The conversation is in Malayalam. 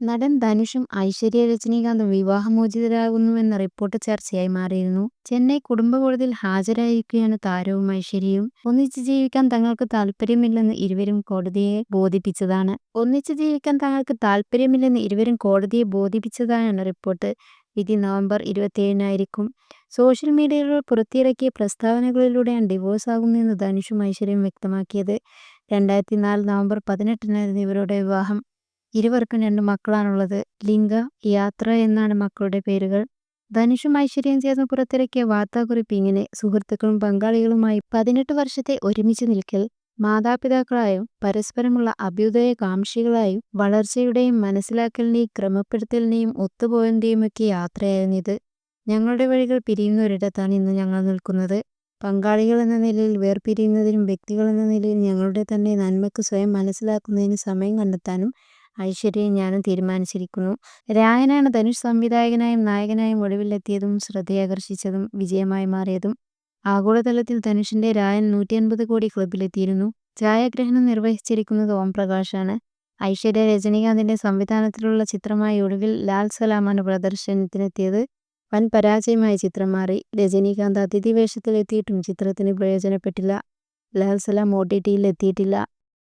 നടൻ ധനുഷും ഐശ്വര്യ രജനീകാന്തും വിവാഹമോചിതരാകുന്നുവെന്ന റിപ്പോർട്ട് ചർച്ചയായി മാറിയിരുന്നു. ചെന്നൈ കുടുംബ കോടതിയിൽ ഹാജരായിരിക്കുകയാണ് താരവും ഐശ്വര്യയും. ഒന്നിച്ചു ജീവിക്കാൻ തങ്ങൾക്ക് താല്പര്യമില്ലെന്ന് ഇരുവരും കോടതിയെ ബോധിപ്പിച്ചതാണ്. ഒന്നിച്ചു ജീവിക്കാൻ തങ്ങൾക്ക് താല്പര്യമില്ലെന്ന് ഇരുവരും കോടതിയെ ബോധിപ്പിച്ചതായാണ് റിപ്പോർട്ട്. വിധി നവംബർ ഇരുപത്തിയേഴിനായിരിക്കും. സോഷ്യൽ മീഡിയയിലൂടെ പുറത്തിറക്കിയ പ്രസ്താവനകളിലൂടെയാണ് ഡിവോഴ്സ് ആകുന്നതെന്ന് ധനുഷും ഐശ്വര്യയും വ്യക്തമാക്കിയത്. രണ്ടായിരത്തി നാല് നവംബർ പതിനെട്ടിനായിരുന്നു ഇവരുടെ വിവാഹം. ഇരുവർക്കും രണ്ട് മക്കളാണുള്ളത്. ലിംഗ യാത്ര എന്നാണ് മക്കളുടെ പേരുകൾ. ധനുഷും ഐശ്വര്യം ചേർന്ന് പുറത്തിറക്കിയ വാർത്താക്കുറിപ്പ് ഇങ്ങനെ സുഹൃത്തുക്കളും പങ്കാളികളുമായി പതിനെട്ട് വർഷത്തെ ഒരുമിച്ച് നിൽക്കൽ മാതാപിതാക്കളായും പരസ്പരമുള്ള അഭ്യുദയ കാംക്ഷികളായും വളർച്ചയുടെയും മനസ്സിലാക്കലിനെയും ക്രമപ്പെടുത്തലിനെയും ഒത്തുപോയതിന്റെയും ഒക്കെ യാത്രയായിരുന്നു ഇത്. ഞങ്ങളുടെ വഴികൾ പിരിയുന്ന ഒരിടത്താണ് ഇന്ന് ഞങ്ങൾ നിൽക്കുന്നത്. പങ്കാളികൾ എന്ന നിലയിൽ വേർപിരിയുന്നതിനും വ്യക്തികൾ നിലയിൽ ഞങ്ങളുടെ തന്നെ നന്മയ്ക്ക് സ്വയം മനസ്സിലാക്കുന്നതിന് സമയം കണ്ടെത്താനും ഐശ്വര്യയും ഞാനും തീരുമാനിച്ചിരിക്കുന്നു. രായനാണ് ധനുഷ് സംവിധായകനായും നായകനായും ഒടുവിലെത്തിയതും ശ്രദ്ധയാകർഷിച്ചതും വിജയമായി മാറിയതും. ആഗോളതലത്തിൽ ധനുഷിന്റെ രായൻ നൂറ്റി അൻപത് കോടി ക്ലബിലെത്തിയിരുന്നു. ഛായാഗ്രഹണം നിർവഹിച്ചിരിക്കുന്നത് ഓം പ്രകാശാണ്. ഐശ്വര്യ രജനീകാന്തിന്റെ സംവിധാനത്തിലുള്ള ചിത്രമായ ഒടുവിൽ ലാൽ സലാമാണ് പ്രദർശനത്തിനെത്തിയത്. വൻ പരാജയമായ ചിത്രം മാറി. രജനീകാന്ത് അതിഥി വേഷത്തിലെത്തിയിട്ടും ചിത്രത്തിന് പ്രയോജനപ്പെട്ടില്ല. ലാൽ സലാം ഒ ടി ടിയിൽ എത്തിയിട്ടില്ല